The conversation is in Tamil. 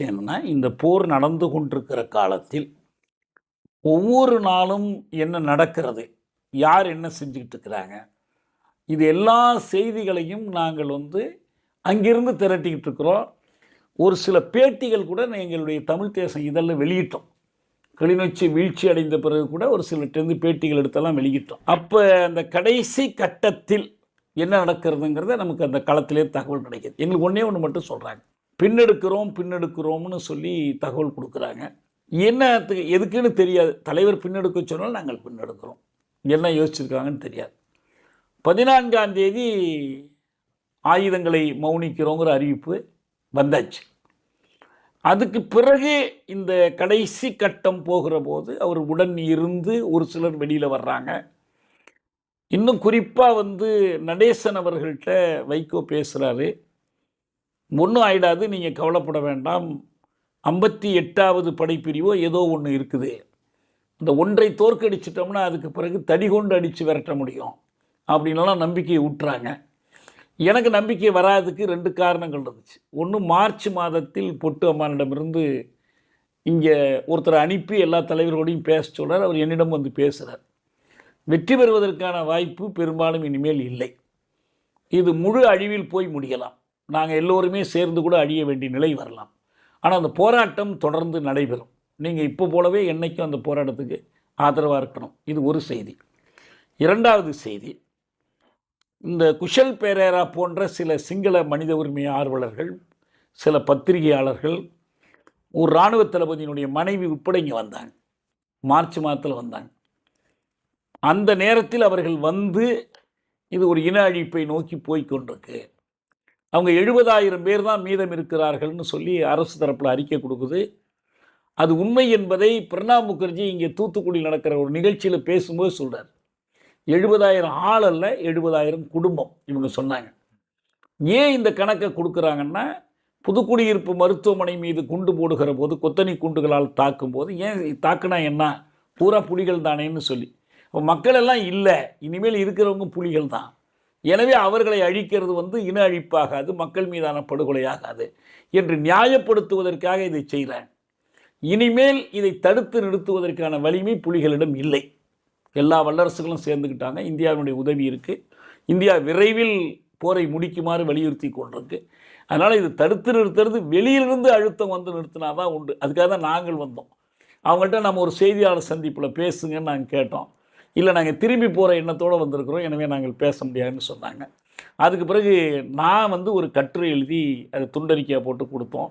என்னன்னா இந்த போர் நடந்து கொண்டிருக்கிற காலத்தில் ஒவ்வொரு நாளும் என்ன நடக்கிறது? யார் என்ன செஞ்சுக்கிட்டு இருக்கிறாங்க? இது எல்லா செய்திகளையும் நாங்கள் வந்து அங்கிருந்து திரட்டிக்கிட்டு இருக்கிறோம். ஒரு சில பேட்டிகள் கூட எங்களுடைய தமிழ் தேசம் இதழில் வெளியிட்டோம். கிளிநொச்சி வீழ்ச்சி அடைந்த பிறகு கூட ஒரு சிலர்கிட்டருந்து பேட்டிகள் எடுத்தெல்லாம் வெளியிட்டோம். அப்போ அந்த கடைசி கட்டத்தில் என்ன நடக்கிறதுங்கிறத நமக்கு அந்த களத்திலே தகவல் கிடைக்கிது. எங்களுக்கு ஒன்றே ஒன்று மட்டும் சொல்கிறாங்க பின்னெடுக்கிறோம் பின்னெடுக்கிறோம்னு சொல்லி தகவல் கொடுக்குறாங்க. என்னத்துக்கு எதுக்குன்னு தெரியாது. தலைவர் பின்னெடுக்க சொன்னால் நாங்கள் பின்னெடுக்கிறோம். என்ன யோசிச்சிருக்காங்கன்னு தெரியாது. பதினான்காம் தேதி ஆயுதங்களை மௌனிக்கிறோங்கிற அறிவிப்பு வந்தாச்சு. அதுக்கு பிறகு இந்த கடைசி கட்டம் போகிற போது அவர் உடன் இருந்து ஒரு சிலர் வெளியில் வர்றாங்க. இன்னும் குறிப்பாக வந்து நடேசன் அவர்கள்ட்ட வைகோ பேசுகிறாரு ஒன்றும் ஆயிடாது நீங்கள் கவலைப்பட வேண்டாம். ஐம்பத்தி எட்டாவது படைப்பிரிவோ ஏதோ ஒன்று இருக்குது. இந்த ஒன்றை தோற்கடிச்சிட்டோம்னா அதுக்கு பிறகு தடி கொண்டு அடித்து விரட்ட முடியும். அப்படின்லாம் நம்பிக்கையை ஊட்டுறாங்க. எனக்கு நம்பிக்கை வராதுக்கு ரெண்டு காரணங்கள் இருந்துச்சு. ஒன்று மார்ச் மாதத்தில் பொட்டு அம்மானிடமிருந்து இங்கே ஒருத்தரை அனுப்பி எல்லா தலைவர்களோடையும் பேச சொல்கிறார் அவர் என்னிடம் வந்து பேசுகிறார் வெற்றி பெறுவதற்கான வாய்ப்பு பெரும்பாலும் இனிமேல் இல்லை. இது முழு அழிவில் போய் முடியலாம். நாங்கள் எல்லோருமே சேர்ந்து கூட அழிய வேண்டிய நிலை வரலாம். ஆனால் அந்த போராட்டம் தொடர்ந்து நடைபெறும். நீங்கள் இப்போ போலவே என்றைக்கும் அந்த போராட்டத்துக்கு ஆதரவாக இருக்கணும். இது ஒரு செய்தி. இரண்டாவது செய்தி இந்த குஷல் பேரேரா போன்ற சில சிங்கள மனித உரிமை ஆர்வலர்கள் சில பத்திரிகையாளர்கள் ஒரு இராணுவ தளபதியினுடைய மனைவி உட்பட இங்கே வந்தாங்க. மார்ச் மாதத்தில் வந்தாங்க. அந்த நேரத்தில் அவர்கள் வந்து இது ஒரு இன அழிப்பை நோக்கி போய்க்கொண்டிருக்கு அவங்க எழுபதாயிரம் பேர் தான் மீதம் இருக்கிறார்கள்னு சொல்லி அரசு தரப்பில் அறிக்கை கொடுக்குது. அது உண்மை என்பதை பிரணாப் முகர்ஜி இங்கே தூத்துக்குடியில் நடக்கிற ஒரு நிகழ்ச்சியில் பேசும்போது சொல்கிறார் எழுபதாயிரம் ஆள் அல்ல எழுபதாயிரம் குடும்பம் இவங்க சொன்னாங்க. ஏன் இந்த கணக்கை கொடுக்குறாங்கன்னா புதுக்குடியிருப்பு மருத்துவமனை மீது குண்டு போடுகிற போது கொத்தனி குண்டுகளால் தாக்கும்போது ஏன் தாக்குனா என்ன? பூரா புலிகள் தானேன்னு சொல்லி. மக்கள் எல்லாம் இல்லை இனிமேல் இருக்கிறவங்க புலிகள் தான். எனவே அவர்களை அழிக்கிறது வந்து இன அழிப்பாகாது மக்கள் மீதான படுகொலையாகாது என்று நியாயப்படுத்துவதற்காக இதை செய்கிறேன் இனிமேல் இதை தடுத்து நிறுத்துவதற்கான வலிமை புலிகளிடம் இல்லை. எல்லா வல்லரசுகளும் சேர்ந்துக்கிட்டாங்க. இந்தியாவினுடைய உதவி இருக்குது இந்தியா விரைவில் போரை முடிக்குமாறு வலியுறுத்தி கொண்டிருக்கு. அதனால் இது தடுத்து நிறுத்துறது வெளியிலிருந்து அழுத்தம் வந்து நிறுத்தினா தான் உண்டு. அதுக்காக தான் நாங்கள் வந்தோம். அவங்கள்ட்ட நம்ம ஒரு செய்தியாளர் சந்திப்பில் பேசுங்கன்னு நாங்கள் கேட்டோம். இல்லை நாங்கள் திரும்பி போகிற எண்ணத்தோடு வந்திருக்கிறோம். எனவே நாங்கள் பேச முடியாதுன்னு சொன்னாங்க. அதுக்கு பிறகு நான் வந்து ஒரு கட்டுரை எழுதி அதை துண்டறிக்கையாக போட்டு கொடுத்தோம்.